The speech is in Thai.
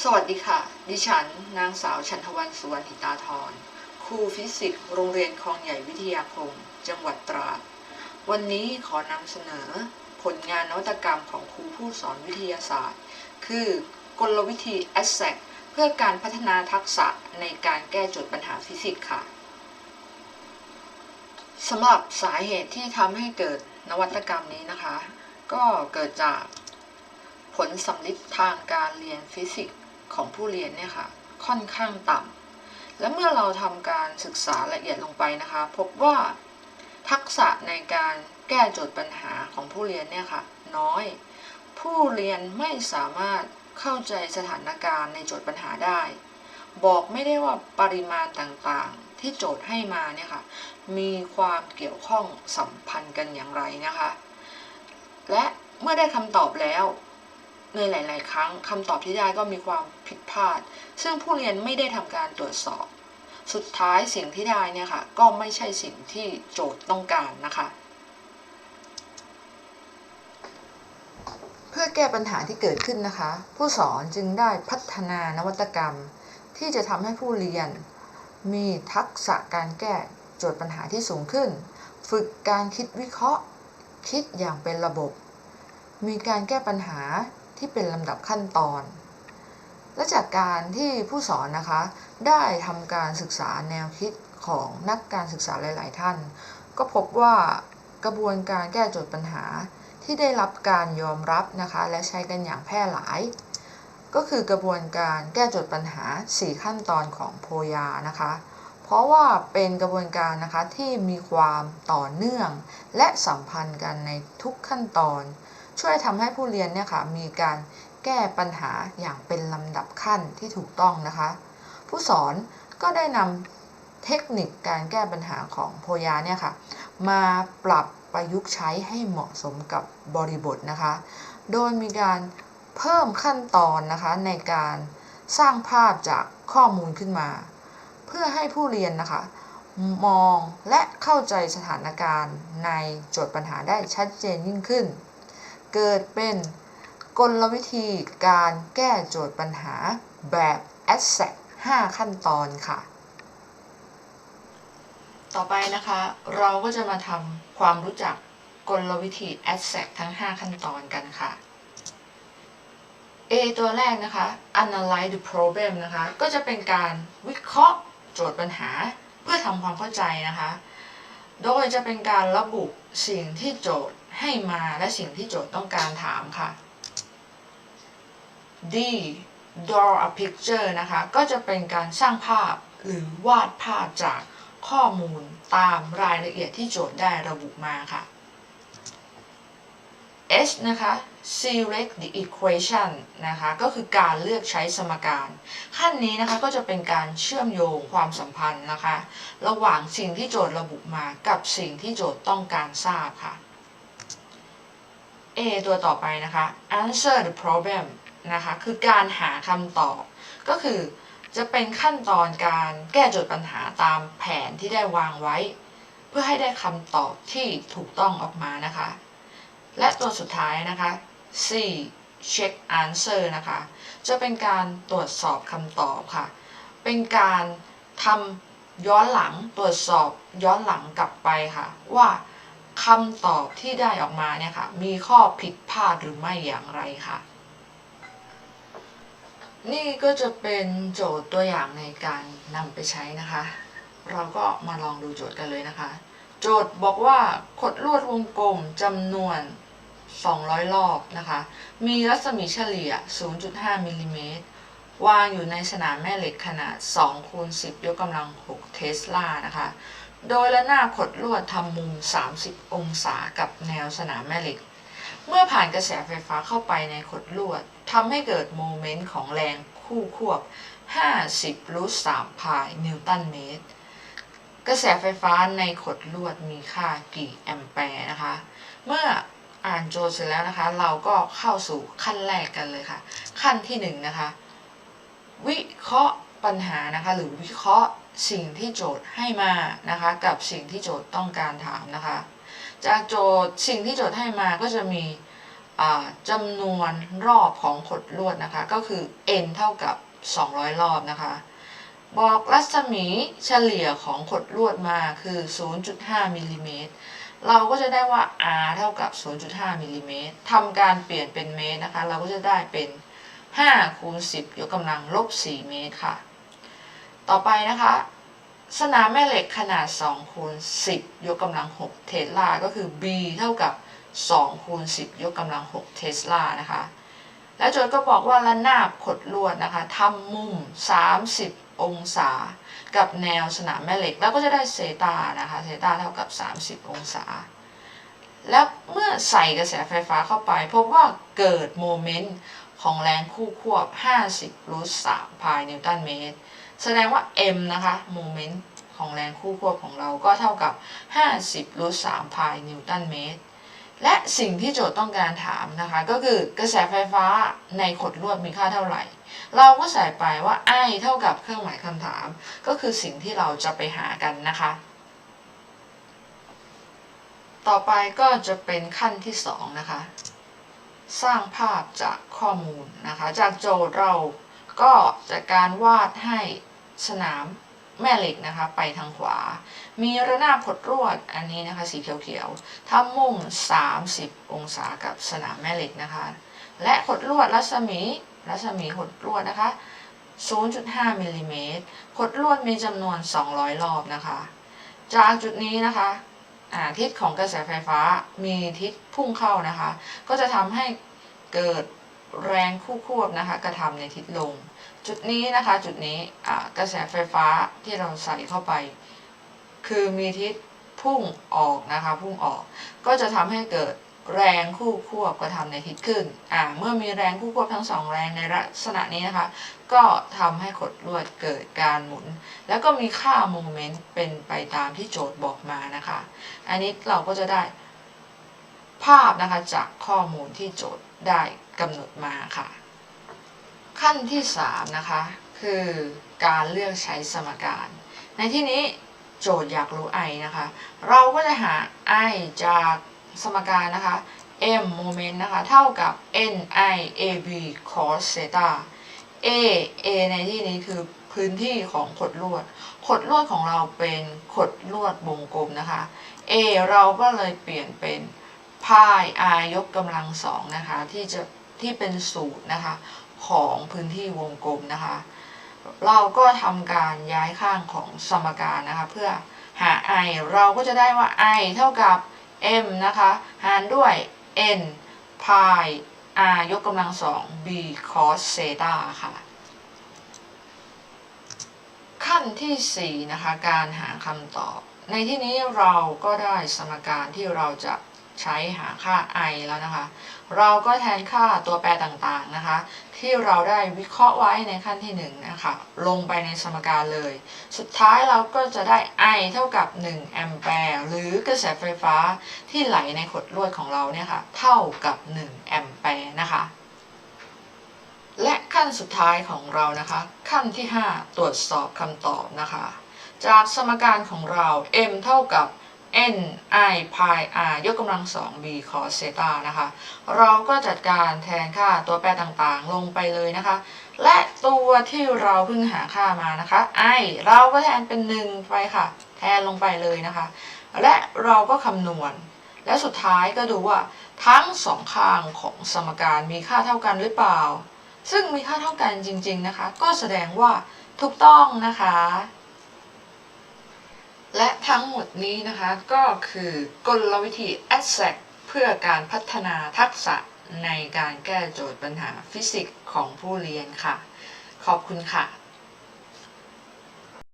สวัสดีค่ะ ดิฉัน นางสาวชันทวันสุวรรณหิตาธร ครูฟิสิกส์โรงเรียนคลองใหญ่วิทยาคม จังหวัดตราด วันนี้ขอนำเสนอ ผลงานนวัตกรรมของครูผู้สอนวิทยาศาสตร์ คือกลวิธี a s s e c เพื่อการพัฒนาทักษะในการแก้โจทย์ปัญหาฟิสิกส์ค่ะสำหรับสาเหตุที่ทำให้เกิดนวัตกรรมนี้นะคะ ก็เกิดจากผลสำลิดทางการเรียนฟิสิกส์ ของผู้เรียนเนี่ยค่ะค่อนข้างต่ำและเมื่อเราทำการศึกษาละเอียดลงไปนะคะ พบว่าทักษะในการแก้โจทย์ปัญหาของผู้เรียนเนี่ยค่ะน้อย ผู้เรียนไม่สามารถเข้าใจสถานการณ์ในโจทย์ปัญหาได้ บอกไม่ได้ว่าปริมาณต่างๆ ที่โจทย์ให้มาเนี่ยค่ะมีความเกี่ยวข้องสัมพันธ์กันอย่างไรนะคะ และเมื่อได้คำตอบแล้ว ในหลาย ๆ ครั้งคำตอบที่ได้ก็มีความผิดพลาด ซึ่งผู้เรียนไม่ได้ทำการตรวจสอบ สุดท้ายสิ่งที่ได้เนี่ยค่ะก็ไม่ใช่สิ่งที่โจทย์ต้องการนะคะ เพื่อแก้ปัญหาที่เกิดขึ้นนะคะ ผู้สอนจึงได้พัฒนานวัตกรรม ที่จะทำให้ผู้เรียน มีทักษะการแก้โจทย์ปัญหาที่สูงขึ้น ฝึกการคิดวิเคราะห์ คิดอย่างเป็นระบบ มีการแก้ปัญหา ที่เป็นลำดับขั้นตอน และจากการที่ผู้สอนนะคะ ได้ทำการศึกษาแนวคิดของนักการศึกษาหลาย ๆ ท่าน ก็พบว่ากระบวนการแก้โจทย์ปัญหาที่ได้รับการยอมรับนะคะ และใช้กันอย่างแพร่หลาย ก็คือกระบวนการแก้โจทย์ปัญหา 4 ขั้นตอนของโพยานะคะ เพราะว่าเป็นกระบวนการนะคะที่มีความต่อเนื่อง และสัมพันธ์กันในทุกขั้นตอน ช่วยทำให้ผู้เรียนเนี่ยค่ะมีการแก้ปัญหาอย่างเป็นลำดับขั้นที่ถูกต้องนะคะ ผู้สอนก็ได้นำเทคนิคการแก้ปัญหาของโพยาเนี่ยค่ะมาปรับประยุกต์ใช้ให้เหมาะสมกับบริบทนะคะ โดยมีการเพิ่มขั้นตอนนะคะในการสร้างภาพจากข้อมูลขึ้นมา เพื่อให้ผู้เรียนนะคะ มองและเข้าใจสถานการณ์ในโจทย์ปัญหาได้ชัดเจนยิ่งขึ้น เกิดเป็นกลวิธีการแก้โจทย์ปัญหาแบบ a s s e c 5ขั้นตอนค่ะ ต่อไปนะคะ เราก็จะมาทำความรู้จักกลวิธี a s s e c ทั้ง 5 ขั้นตอนกันค่ะ A ตัวแรกนะคะ analyze the problem นะคะ ก็จะเป็นการวิเคราะห์โจทย์ปัญหาเพื่อทำความเข้าใจนะคะ โดยจะเป็นการระบุสิ่งที่โจทย์ ให้มาและสิ่งที่โจทย์ต้องการถามค่ะ D draw a picture นะคะ ก็จะเป็นการสร้างภาพหรือวาดภาพจากข้อมูลตามรายละเอียดที่โจทย์ได้ระบุมาค่ะ H นะคะ select the equation นะคะ ก็คือการเลือกใช้สมการ ขั้นนี้นะคะก็จะเป็นการเชื่อมโยงความสัมพันธ์นะคะ ระหว่างสิ่งที่โจทย์ระบุมากับสิ่งที่โจทย์ต้องการทราบค่ะ A ตัวต่อไปนะคะ answer the problem นะคะคือการหาคำตอบ ก็คือจะเป็นขั้นตอนการแก้โจทย์ปัญหาตามแผนที่ได้วางไว้ เพื่อให้ได้คำตอบที่ถูกต้องออกมานะคะ และตัวสุดท้ายนะคะ C check answer นะคะ จะเป็นการตรวจสอบคำตอบค่ะ เป็นการทำย้อนหลังตรวจสอบย้อนหลังกลับไปค่ะ ว่า คำตอบที่ได้ออกมาเนี่ยค่ะ มีข้อผิดพลาดหรือไม่อย่างไรค่ะ นี่ก็จะเป็นโจทย์ตัวอย่างในการนำไปใช้นะคะ เราก็มาลองดูโจทย์กันเลยนะคะ โจทย์บอกว่าขดลวดวงกลมจำนวน 200 รอบนะคะ มีรัศมีเฉลี่ย 0.5มิลลิเมตรวางอยู่ในสนามแม่เหล็กขนาด2คูณ10 ยกกำลัง 6 เทสลานะคะ โดยละหน้าขดลวดทำมุม 30 องศากับแนวสนามแม่เหล็ก เมื่อผ่านกระแสไฟฟ้าเข้าไปในขดลวดทำให้เกิดโมเมนต์ของแรงคู่ควบ 50รูท3พายนิวตันเมตร กระแสไฟฟ้าในขดลวดมีค่ากี่แอมแปร์นะคะ เมื่ออ่านโจทย์เสร็จแล้วนะคะ เราก็เข้าสู่ขั้นแรกกันเลยค่ะ ขั้นที่หนึ่งนะคะ วิเคราะห์ปัญหานะคะ หรือวิเคราะห์ สิ่งที่โจทย์ให้มานะคะ กับสิ่งที่โจทย์ต้องการถามนะคะ จากโจทย์สิ่งที่โจทย์ให้มาก็จะมีอ่าจำนวนรอบของขดลวดนะคะ ก็คือ n เท่ากับ 200 รอบนะคะ บอกรัศมีเฉลี่ยของขดลวดมาคือ 0.5มิลลิเมตรเราก็จะได้ว่า r เท่ากับ 0.5มิลลิเมตรทำการเปลี่ยนเป็นเมตรนะคะ เราก็จะได้เป็น 5 คูณ 10 ยกกำลังลบ 4 เมตรค่ะ ต่อไปนะคะ สนามแม่เหล็กขนาด2คูณ10 ยกกำลัง 6 เทสลา ก็คือ b เท่ากับ2คูณ10 ยกกำลัง 6 เทสลานะคะ และโจทย์ก็บอกว่าระนาบขดลวดนะคะทำมุม 30 องศา กับแนวสนามแม่เหล็ก แล้วก็จะได้เซตานะคะ เซตาเท่ากับ 30 องศา แล้วเมื่อใส่กระแสไฟฟ้าเข้าไป พบว่าเกิดโมเมนต์ของแรงคู่ควบ 50รูท3พายนิวตันเมตร แสดงว่า m นะคะโมเมนต์ของแรงคู่ควบของเราก็เท่ากับ 50รูท3พายนิวตันเมตร และสิ่งที่โจทย์ต้องการถามนะคะ ก็คือกระแสไฟฟ้าในขดลวดมีค่าเท่าไหร่ เราก็ใส่ไปว่า I เท่ากับเครื่องหมายคำถาม ก็คือสิ่งที่เราจะไปหากันนะคะ ต่อไปก็จะเป็นขั้นที่ 2 นะคะ สร้างภาพจากข้อมูลนะคะ จากโจทย์เราก็จากการวาดให้ สนามแม่เหล็กนะคะ ไปทางขวา มีระนาบขดลวดอันนี้นะคะ สีเขียวๆทำมุม30 องศากับสนามแม่เหล็กนะคะ และขดลวดรัศมีรัศมีขดลวดนะคะ 0.5มิลลิเมตรขดลวดมีจำนวน 200 รอบนะคะ จากจุดนี้นะคะทิศของกระแสไฟฟ้ามีทิศพุ่งเข้านะคะ ก็จะทำให้เกิด แรงคู่ควบนะคะกระทำในทิศลง จุดนี้นะคะจุดนี้กระแสไฟฟ้าที่เราใส่เข้าไป คือมีทิศพุ่งออกนะคะพุ่งออก ก็จะทำให้เกิดแรงคู่ควบกระทำในทิศขึ้นอ่าเมื่อมีแรงคู่ควบทั้งสองแรงในลักษณะนี้นะคะ ก็ทำให้ขดลวดเกิดการหมุน แล้วก็มีค่าโมเมนต์เป็นไปตามที่โจทย์บอกมานะคะ อันนี้เราก็จะได้ภาพนะคะจากข้อมูลที่โจทย์ได้ กำหนดมาค่ะ ขั้นที่3นะคะคือการเลือกใช้สมการ ในที่นี้โจทย์อยากรู้ i นะคะ เราก็จะหา i จากสมการนะคะ m โมเมนต์นะคะ เท่ากับ n i a b cos theta a a ในที่นี้คือพื้นที่ของขดลวด ขดลวดของเราเป็นขดลวดวงกลมนะคะ a เราก็เลยเปลี่ยนเป็นพาย r ยกกำลังสองนะคะ ที่จะ ที่เป็นสูตรนะคะของพื้นที่วงกลมนะคะ เราก็ทำการย้ายข้างของสมการนะคะเพื่อหา i เราก็จะได้ว่า i เท่ากับ m นะคะหารด้วย n พาย r ยกกำลังสอง b cos theta ค่ะ ขั้นที่ 4 นะคะ การหาคำตอบ ในที่นี้เราก็ได้สมการที่เราจะ ใช้หาค่า i แล้วนะคะ เราก็แทนค่าตัวแปรต่างๆนะคะ ที่เราได้วิเคราะห์ไว้ในขั้นที่1นะคะลงไปในสมการเลย สุดท้ายเราก็จะได้ i เท่ากับ 1 แอมแปร์หรือกระแสไฟฟ้าที่ไหลในขดลวดของเราเนี่ยค่ะเท่ากับ 1 แอมแปร์นะคะและขั้นสุดท้ายของเรานะคะ ขั้นที่ 5 ตรวจสอบคำตอบนะคะ จากสมการของเรา m เท่ากับ n i pi r ยกกำลังสอง b cos theta นะคะ เราก็จัดการแทนค่าตัวแปรต่างๆ ลงไปเลยนะคะ และตัวที่เราเพิ่งหาค่ามานะคะ i เราก็แทนเป็น 1 ไปค่ะ แทนลงไปเลยนะคะ และเราก็คำนวณ และสุดท้ายก็ดูว่าทั้งสองข้างของสมการมีค่าเท่ากันหรือเปล่า ซึ่งมีค่าเท่ากันจริง ๆนะคะ ก็แสดงว่าถูกต้องนะคะ และทั้งหมดนี้นะคะก็คือกลวิธี a s e c เพื่อการพัฒนาทักษะในการแก้โจทย์ปัญหาฟิสิกส์ของผู้เรียนค่ะ ขอบคุณค่ะ